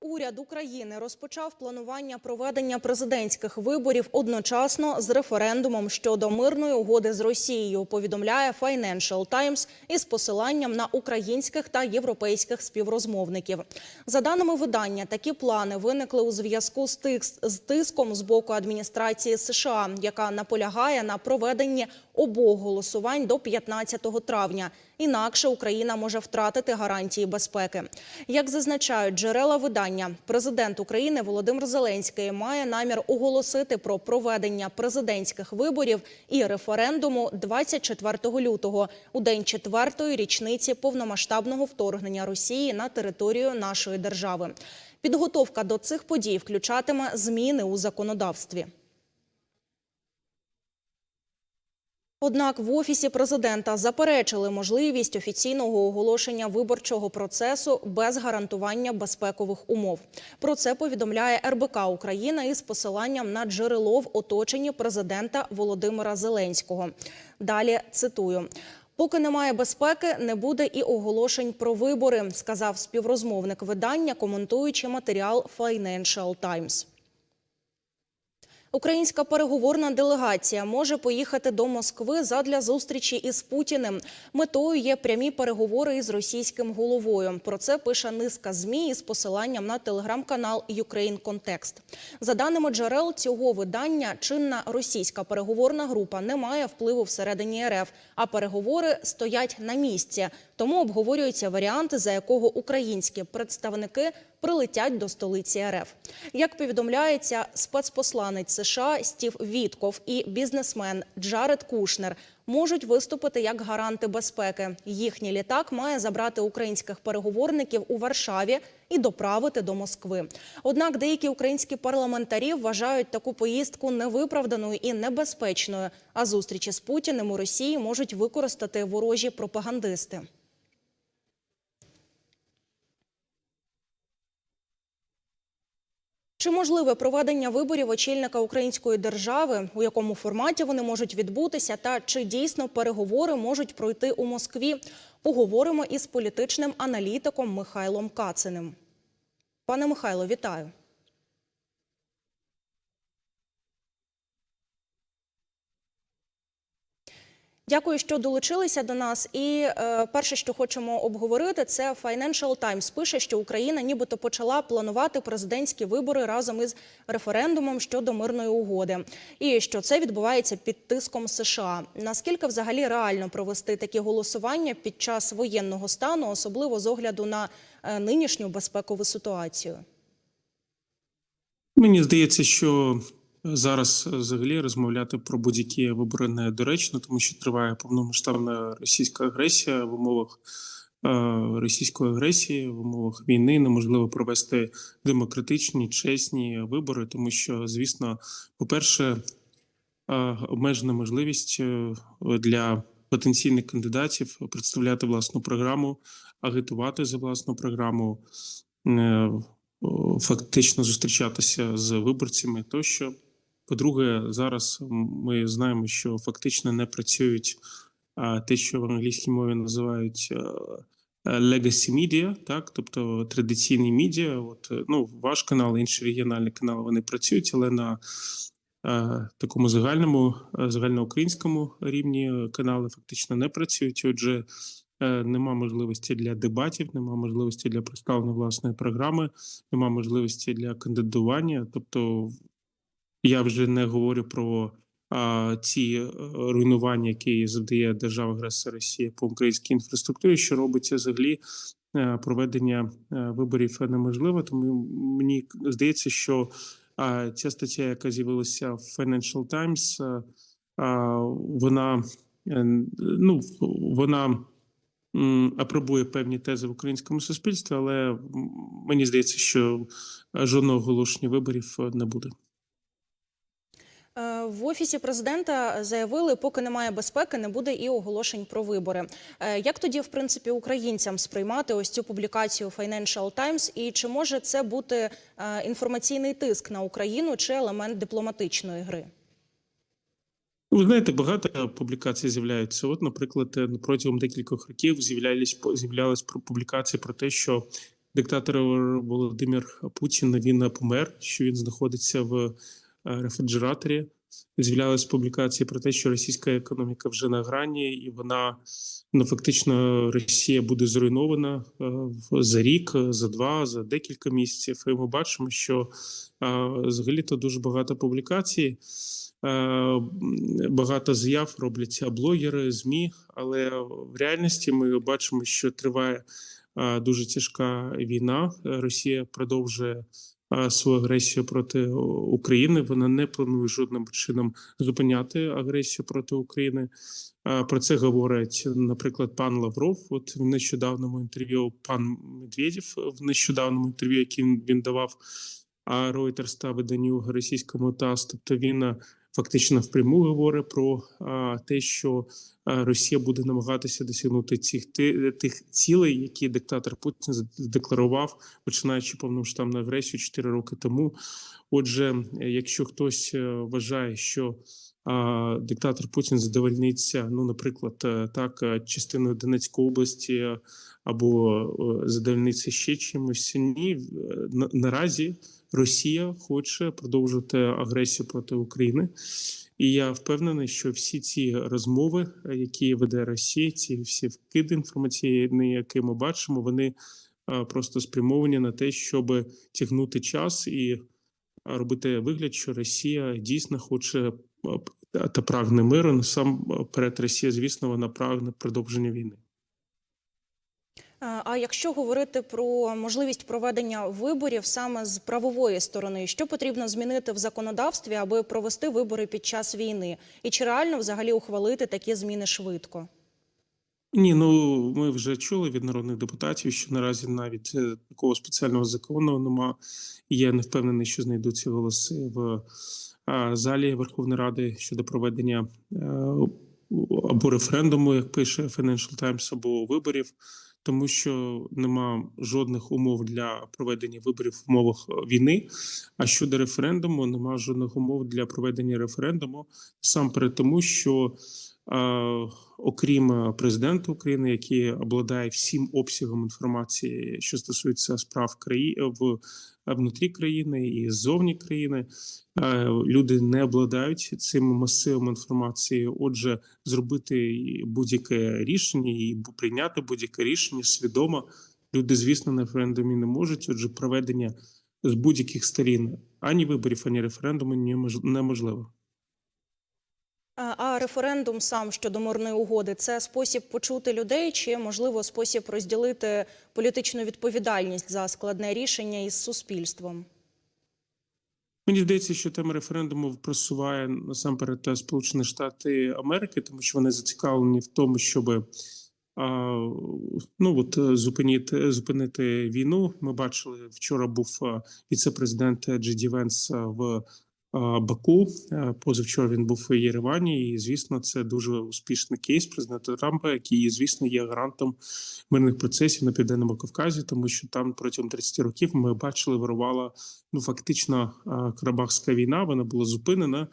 Уряд України розпочав планування проведення президентських виборів одночасно з референдумом щодо мирної угоди з Росією. Повідомляє Financial Times із посиланням на українських та європейських співрозмовників. За даними видання, такі плани виникли у зв'язку з тис- з тиском з боку адміністрації США, яка наполягає на проведенні обох голосувань до 15 травня. Інакше Україна може втратити гарантії безпеки. Як зазначають джерела видання, президент України Володимир Зеленський має намір оголосити про проведення президентських виборів і референдуму 24 лютого, у день четвертої річниці повномасштабного вторгнення Росії на територію нашої держави. Підготовка до цих подій включатиме зміни у законодавстві. Однак в офісі президента заперечили можливість офіційного оголошення виборчого процесу без гарантування безпекових умов. Про це повідомляє РБК Україна із посиланням на джерело в оточенні президента Володимира Зеленського. Далі цитую. Поки немає безпеки, не буде і оголошень про вибори, сказав співрозмовник видання, коментуючи матеріал Financial Times. Українська переговорна делегація може поїхати до Москви задля зустрічі із Путіним. Метою є прямі переговори із російським головою. Про це пише низка змі із посиланням на телеграм-канал Ukraine Context. За даними джерел цього видання, чинна російська переговорна група не має впливу всередині РФ, а переговори стоять на місці. Тому обговорюються варіанти, за якого українські представники прилетять до столиці РФ. Як повідомляється, спецпосланець США Стів Вітков і бізнесмен Джаред Кушнер можуть виступити як гаранти безпеки. Їхній літак має забрати українських переговорників у Варшаві і доправити до Москви. Однак деякі українські парламентарі вважають таку поїздку невиправданою і небезпечною. А зустрічі з Путіним у Росії можуть використати ворожі пропагандисти. Чи можливе проведення виборів очільника української держави, у якому форматі вони можуть відбутися, та чи дійсно переговори можуть пройти у Москві? Поговоримо із політичним аналітиком Михайлом Кациним. Пане Михайло, вітаю. Дякую, що долучилися до нас. І е, перше, що хочемо обговорити, це Financial Times пише, що Україна нібито почала планувати президентські вибори разом із референдумом щодо мирної угоди, і що це відбувається під тиском США. Наскільки взагалі реально провести такі голосування під час воєнного стану, особливо з огляду на е, нинішню безпекову ситуацію? Мені здається, що зараз взагалі розмовляти про будь-які вибори недоречно, тому що триває повномасштабна російська агресія в умовах е, російської агресії, в умовах війни неможливо провести демократичні, чесні вибори, тому що, звісно, по-перше, е, обмежена можливість е, для потенційних кандидатів представляти власну програму, агітувати за власну програму. е, фактично зустрічатися з виборцями тощо. По-друге, зараз ми знаємо, що фактично не працюють те, що в англійській мові називають е, е, legacy media, так, тобто традиційні медіа. От е, ну, ваш канал, інші регіональні канали вони працюють, але на такому загальному, загальноукраїнському рівні канали фактично не працюють. Отже, нема можливості для дебатів, нема можливості для представлення власної програми, нема можливості для кандидування. Тобто, я вже не говорю про а, ці е, руйнування, які завдає держава агресора Росія по українській інфраструктурі, що робиться взагалі е, проведення е, виборів неможливо. Тому мені здається, що а, ця стаття, яка з'явилася в Financial Times, а, вона ну вона апробує певні тези в українському суспільстві, але мені здається, що жодного оголошення виборів не буде. В офісі президента заявили, поки немає безпеки, не буде і оголошень про вибори. Е, Як тоді, в принципі, українцям сприймати ось цю публікацію Financial Times? І чи може це бути е, інформаційний тиск на Україну чи елемент дипломатичної гри? Ви знаєте, багато публікацій з'являються. От, наприклад, е, протягом декількох років з'являлись з'являлись публікації про те, що диктатор Володимир Путін він помер, що він знаходиться в рефрижераторі. З'являлись публікації про те, що російська економіка вже на грані, і вона ну фактично Росія буде зруйнована е, за рік, е, за два, за декілька місяців. І ми бачимо, що е, взагалі то дуже багато публікацій. Багато заяв робляться блогери, змі, але в реальності ми бачимо, що триває дуже тяжка війна. Росія продовжує свою агресію проти е, України. Вона не планує жодним чином зупиняти агресію проти України. Е, Про це говорить, наприклад, пан Лавров. От в нещодавному інтерв'ю пан Медведєв в нещодавному інтерв'ю, яке він давав а Reuters та виданню російському ТАСС. Тобто він е, фактично впряму говорить про те, що Росія буде намагатися досягнути цих тих цілей, які диктатор Путін задекларував, починаючи повномасштабну агресію 4 роки тому. Отже, якщо хтось е, вважає, що а, диктатор Путін задовольниться, ну, наприклад, е, так, е, частиною Донецької області або задовольниться ще чимось, ні, на, наразі Росія хоче продовжувати агресію проти України. І я впевнений, що всі ці розмови, які веде Росія, ці всі вкиди інформаційні, які ми бачимо, вони е, просто спрямовані на те, щоб тягнути час і робити вигляд, що Росія дійсно хоче е, та прагне миру. Насамперед, Росія, звісно, вона прагне продовження війни. Е, А якщо говорити про можливість проведення виборів саме з правової сторони, що потрібно змінити в законодавстві, аби провести вибори під час війни? І чи реально взагалі ухвалити такі зміни швидко? Ні, ну ми вже чули від народних депутатів, що наразі навіть е, такого спеціального закону нема. І я не впевнений, що знайдуться голоси в залі Верховної Ради щодо проведення е, або референдуму, як пише Financial Times, або виборів, тому що нема жодних умов для проведення виборів в умовах е, війни. А щодо референдуму, нема жодних умов для проведення референдуму сам перед тому, що окрім е, президента України, який обладає всім обсягом інформації, що стосується справ краї... в е, внутрі країни і ззовні країни, е, люди не обладають цим масивом інформації. Отже, зробити будь-яке рішення і прийняти будь-яке рішення свідомо. Люди, звісно, на референдумі не можуть. Отже, проведення з будь-яких сторін ані виборів, ані референдуму немож- неможливо. А референдум сам щодо мирної угоди це спосіб почути людей, чи можливо спосіб розділити політичну відповідальність за складне рішення із суспільством? Мені здається, що тема референдуму просуває насамперед Сполучені Штати Америки, тому що вони зацікавлені в тому, щоб ну от е, зупинити зупинити війну. Ми бачили вчора. Був віце-президент Джі Ді Венс в Баку. Позавчора він був у Єревані, і звісно, це дуже успішний кейс президента Трампа, який, звісно, є гарантом мирних процесів на південному Кавказі, тому що там протягом 30 років ми бачили, вирувала ну фактично Карабахська війна. Вона була зупинена.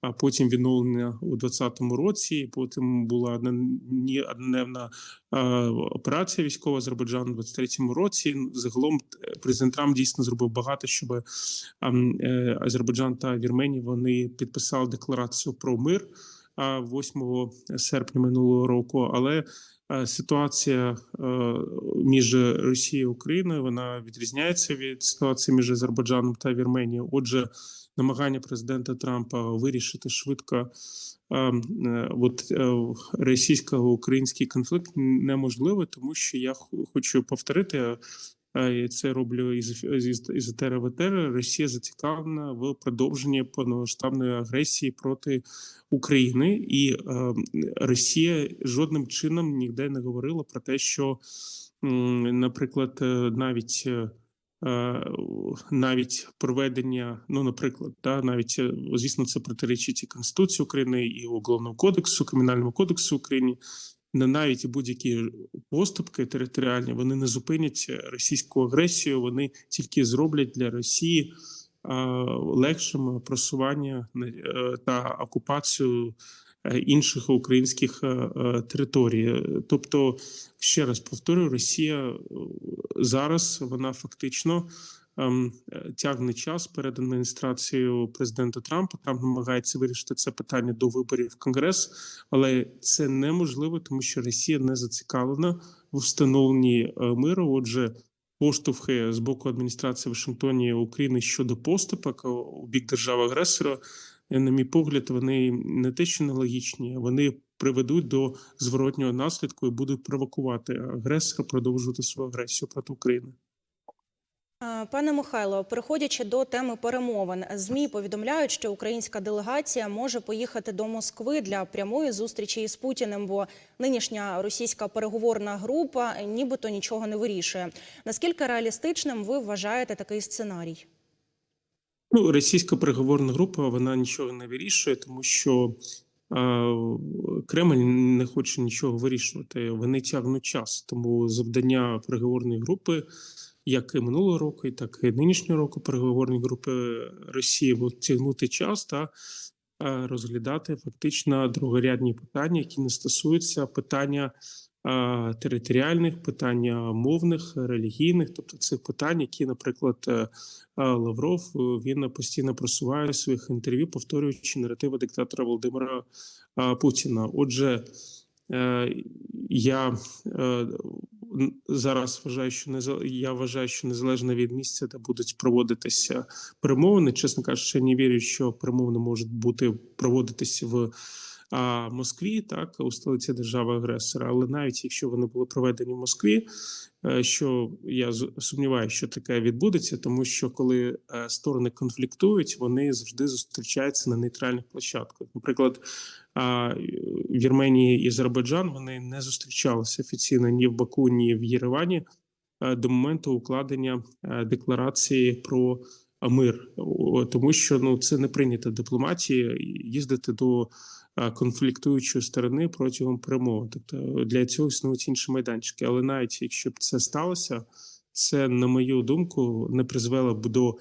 А потім відновлення у 2020 році. Потім була однодневна операція військова Азербайджану у 23-му році. Загалом е, президент Трамп дійсно зробив багато, щоб е, Азербайджан та Вірменія вони підписали декларацію про мир а, 8 серпня минулого року. Але е, ситуація між Росією і Україною вона відрізняється від ситуації між Азербайджаном та Вірменією. Отже, намагання президента Трампа вирішити швидко е, е, от, е, російсько-український конфлікт неможливо, тому що я хо- хочу повторити. е, і Це роблю із із, із в етери. Росія зацікавлена в продовженні повномасштабної агресії проти України, і е, Росія жодним чином ніде не говорила про те, що, м, наприклад, е, навіть е, е, навіть проведення, ну, наприклад, да, навіть е, звісно, це протирічить і Конституції України, і Уголовному кодексу, Кримінальному кодексу України. Не навіть будь-які поступки територіальні вони не зупинять російську агресію. Вони тільки зроблять для Росії е, легшим просування е, та окупацію е, інших українських е, е, територій. Тобто, ще раз повторюю, Росія е, зараз вона фактично ем, е, тягне час перед адміністрацією президента Трампа. Трамп намагається вирішити це питання до виборів в Конгрес, але це неможливо, тому що Росія не зацікавлена в встановленні е, миру. Отже, поштовхи з боку адміністрації Вашингтоні України щодо поступок у бік держави агресора. На мій погляд, вони не те, що нелогічні, вони приведуть до зворотнього наслідку і будуть провокувати агресора продовжувати свою агресію проти України. Пане Михайло, переходячи до теми перемовин, змі повідомляють, що українська делегація може поїхати до Москви для прямої зустрічі із Путіним, бо нинішня російська переговорна група нібито нічого не вирішує. Наскільки реалістичним ви вважаєте такий сценарій? Ну, російська переговорна група вона нічого не вирішує, тому що е, Кремль не хоче нічого вирішувати. Вони тягнуть час. Тому завдання переговорної групи, як і минулого року, так і нинішнього року, переговорні групи Росії будуть тягнути час та е, розглядати фактично другорядні питання, які не стосуються питання. Територіальних питання мовних, релігійних, тобто цих питань, які, наприклад, е, Лавров е, він постійно просуває в своїх інтерв'ю, повторюючи наративи диктатора Володимира Путіна. Отже, е, я зараз вважаю, що неза- я вважаю, що незалежно від місця, де будуть проводитися перемовини, чесно кажучи, не вірю, що перемовини можуть бути проводитися в. А Москві, так у столиці держави агресора, але навіть якщо вони були проведені в Москві, е, що я сумніваюся, що таке відбудеться, тому що коли е, сторони конфліктують, вони завжди зустрічаються на нейтральних площадках. Наприклад, Вірменії і Азербайджан вони не зустрічалися офіційно ні в Баку, ні в Єревані е, до моменту укладення декларації про мир, тому що ну це не прийнято в дипломатії їздити до е, конфліктуючої сторони протягом перемовин. Тобто для цього існують інші майданчики. Але навіть якщо б це сталося, це на мою думку не призвело б до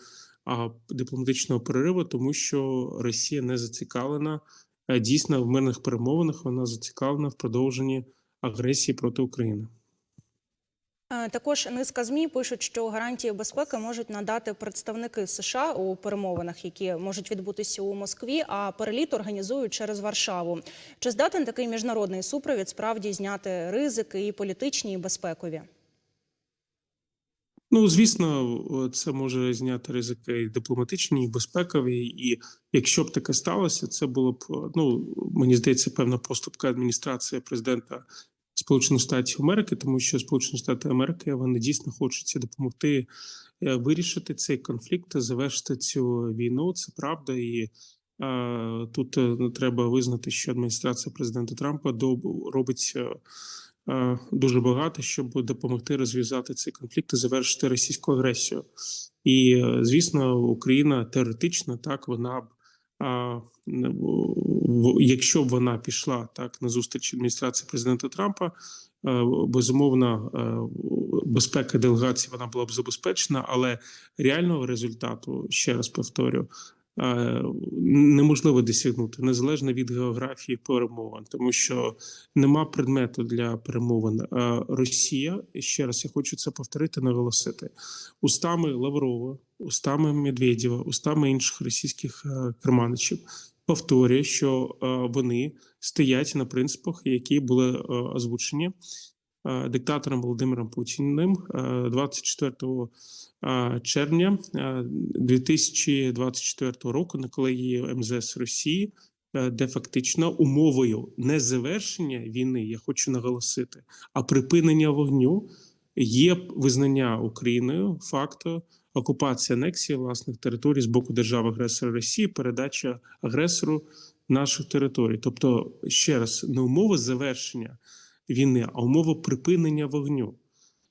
дипломатичного перериву, тому що Росія не зацікавлена е, дійсно в мирних перемовинах. Вона зацікавлена в продовженні агресії проти України. Е, Також низка змі пишуть, що гарантії безпеки можуть надати представники США у перемовинах, які можуть відбутися у Москві, а переліт організують через Варшаву. Чи здатен такий міжнародний супровід справді зняти ризики і політичні, і безпекові? Ну, звісно, це може зняти ризики і дипломатичні, і безпекові. І якщо б таке сталося, це було б ну мені здається, певна поступка адміністрації президента Сполучених Штатів Америки, тому що Сполучені Штати Америки вони дійсно хочуть допомогти е, вирішити цей конфлікт, завершити цю війну. Це правда, і е, тут е, ну, треба визнати, що адміністрація президента Трампа робить. е, е, Дуже багато, щоб допомогти розв'язати цей конфлікт і завершити російську агресію. І звісно, Україна теоретично так вона б якщо б вона пішла так на зустріч адміністрації президента Трампа, е, безумовно, е, безпека делегації вона була б забезпечена, але реального результату, ще раз повторю, неможливо досягнути незалежно від географії перемовин, тому що нема предмету для перемовин. Е, Росія ще раз я хочу це повторити, наголосити устами Лаврова, устами Медведєва, устами інших російських е, керманичів повторює, що е, вони стоять на принципах, які були е, озвучені е, диктатором Володимиром Путіним е, 24 е, червня е, 2024 року на колегії МЗС Росії. е, Де фактично умовою не завершення війни, я хочу наголосити, а припинення вогню є визнання Україною факту окупації анексії власних територій з боку держави агресора Росії, передача агресору наших територій. Тобто, ще раз, не умова завершення війни, а умова припинення вогню.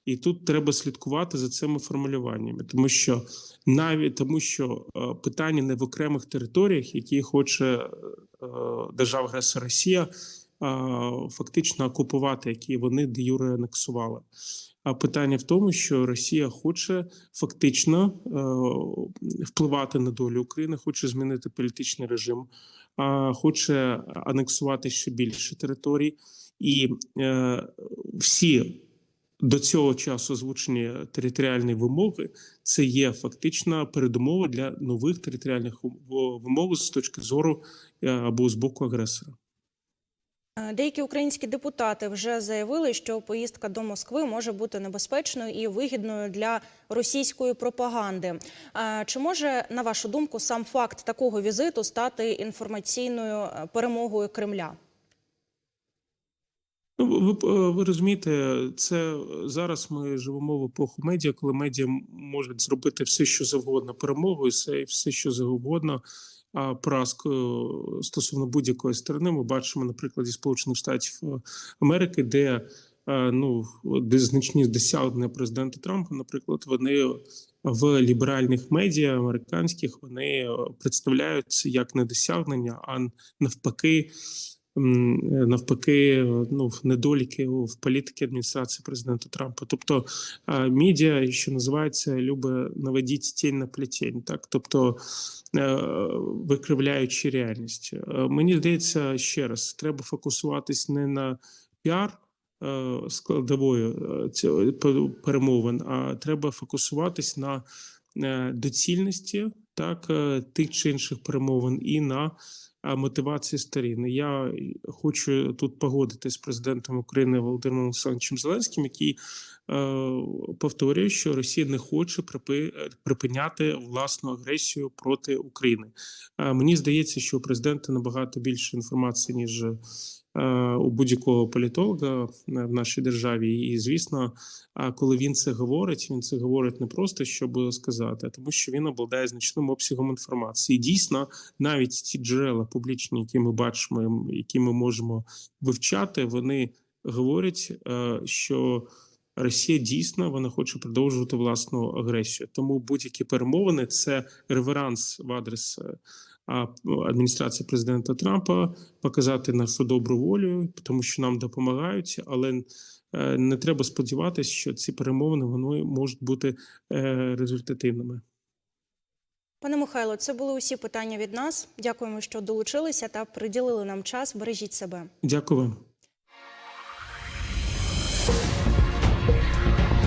І тут треба слідкувати за цими формулюваннями, тому що навіть тому, що е, питання не в окремих територіях, які хоче е, держава агресор Росія фактично окупувати, які вони де юре анексували. А питання в тому, що Росія хоче фактично е, впливати на долю України, хоче змінити політичний режим, хоче анексувати ще більше територій, і всі до цього часу озвучені територіальні вимоги це є фактично передумова для нових територіальних вимог з точки зору е, або з боку агресора. Е, Деякі українські депутати вже заявили, що поїздка до Москви може бути небезпечною і вигідною для російської пропаганди. Е, Чи може, на вашу думку, сам факт такого візиту стати інформаційною перемогою Кремля? Ну, ви, ви, ви розумієте, це зараз ми живемо в епоху медіа, коли медіа можуть зробити все, що завгодно перемогою, все, все що завгодно. А поразкою стосовно будь-якої сторони ми бачимо на прикладі Сполучених Штатів е, Америки, де е, ну де значні досягнення президента Трампа, наприклад, вони в ліберальних медіа американських вони е, представляються як не досягнення, а навпаки. Е, Навпаки, е, ну недоліки в політики адміністрації президента Трампа. Тобто е, медіа, що називається, любить наводити тінь на плетень, так тобто викривляючи реальність. Мені здається, ще раз треба фокусуватись не на піар. Складової е, цього перемовин, а треба фокусуватись на доцільності так тих чи інших перемовин і на мотивації сторін. Я хочу тут погодитись з президентом України Володимиром Олександровичем Зеленським, який е, повторює, що Росія не хоче припи- припиняти власну агресію проти України. Е, Мені здається, що у президента набагато більше інформації ніж. Е, У будь-якого політолога е, в нашій державі, і звісно, коли він це говорить, він це говорить не просто щоб сказати, а тому, що він обладає значним обсягом інформації. І дійсно, навіть ті джерела публічні, які ми бачимо, які ми можемо вивчати, вони говорять, е, що Росія дійсно вона хоче продовжувати власну агресію. Тому будь-які перемовини це реверанс в адрес адміністрації президента Трампа, показати нашу добру волю, тому що нам допомагають, але е, не треба сподіватися, що ці перемовини вони можуть бути е, результативними. Пане Михайло, це були усі питання від нас. Дякуємо, що долучилися та приділили нам час. Бережіть себе. Дякую вам.